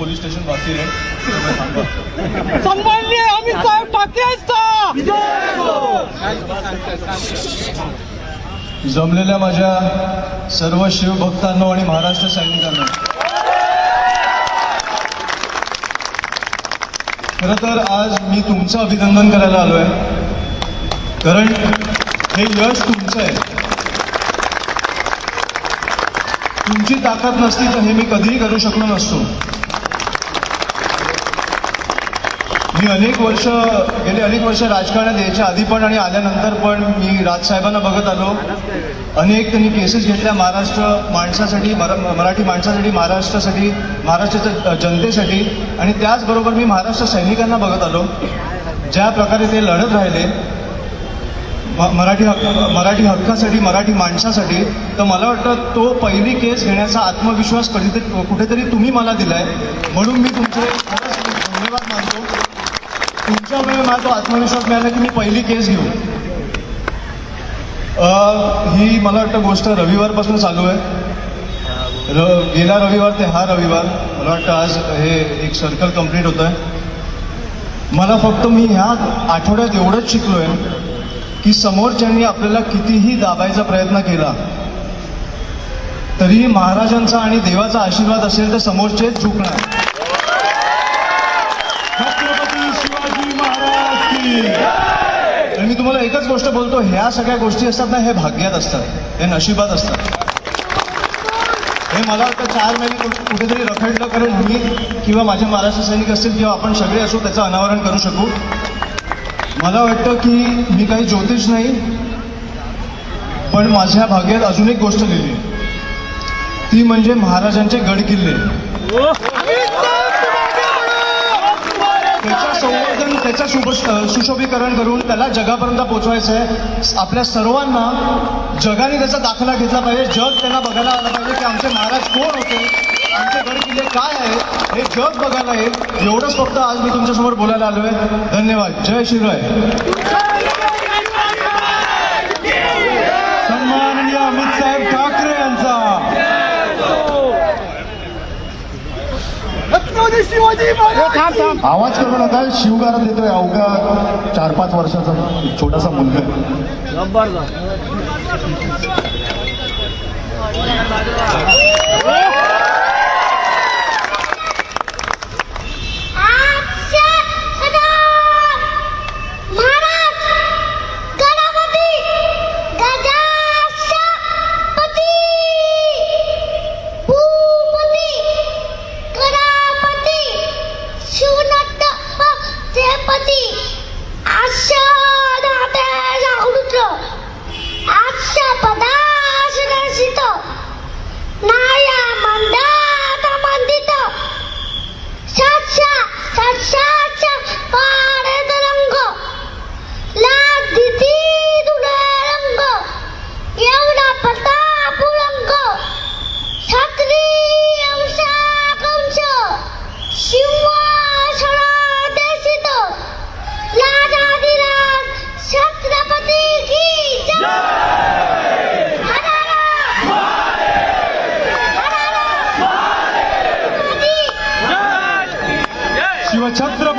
Police station बाकी आहे सन्माननीय अमित साहेब ठाकरे जमलेल्या माझ्या सर्व शिवभक्तांनो आणि महाराष्ट्र सैनिकांना. खरं तर आज मी तुमचं अभिनंदन करायला आलोय. कारण हे यश तुमचं आहे. तुमची ताकद नसती तर हे मी कधीही करू शकलो नसतो. मी अनेक वर्ष गेले अनेक वर्ष राजकारणात यायच्या आधी पण आणि आल्यानंतर पण मी राजसाहेबांना बघत आलो. अनेक त्यांनी केसेस घेतल्या महाराष्ट्र माणसासाठी मरा मराठी माणसासाठी महाराष्ट्रासाठी महाराष्ट्राच्या जनतेसाठी आणि त्याचबरोबर मी महाराष्ट्र सैनिकांना बघत आलो. ज्या प्रकारे ते लढत राहिले म- मराठी हक्क मराठी हक्कासाठी मराठी माणसासाठी तर मला वाटतं तो पहिली केस घेण्याचा आत्मविश्वास कधीतरी कुठेतरी तुम्ही मला दिलाय. म्हणून मी तुमचे धन्यवाद मानतो. तुमच्यामुळे माझा आत्मविश्वास मिळाला की मी पहिली केस घेऊ. ही मला वाटतं गोष्ट रविवारपासून चालू आहे. र गेला रविवार ते हा रविवार. मला वाटतं आज हे एक सर्कल कंप्लीट होतं आहे मला फक्त मी ह्या आठवड्यात एवढंच शिकलो आहे की समोरच्यांनी आपल्याला कितीही दाबायचा प्रयत्न केला तरीही महाराजांचा आणि देवाचा आशीर्वाद असेल तर समोरचे चुकणार छत्रपती शिवाजी महाराज की आणि मी तुम्हाला एकच गोष्ट बोलतो ह्या सगळ्या गोष्टी असतात ना हे भाग्यात असतात हे नशिबात असतात. हे मला वाटतं चार महिने कुठेतरी रखडलं कारण मी किंवा माझे महाराष्ट्र सैनिक असतील किंवा आपण सगळे असू त्याचं अनावरण करू शकू. मला वाटतं की मी काही ज्योतिष नाही पण माझ्या भाग्यात अजून एक गोष्ट लिहिली ती म्हणजे महाराजांचे गड किल्ले संवर्धन त्याचं शुभ सुशोभीकरण करून त्याला जगापर्यंत पोहोचवायचं आहे. आपल्या सर्वांना जगाने त्याचा दाखला घेतला पाहिजे. जग त्यांना बघायला आलं पाहिजे की आमचे महाराज कोण होते? आमचे गड किल्ले काय आहेत हे जग बघायला येईल. एवढंच फक्त आज मी तुमच्यासमोर बोलायला आलो आहे धन्यवाद. जय शिवराय. सन्माननीय अमित साहेब ठाकरे यांचा. छत्रपती शिवाजी महाराज आवाज करू नका शिवगारा देतोय अवघा चार पाच वर्षाचा छोटासा मुलगा. Chantro.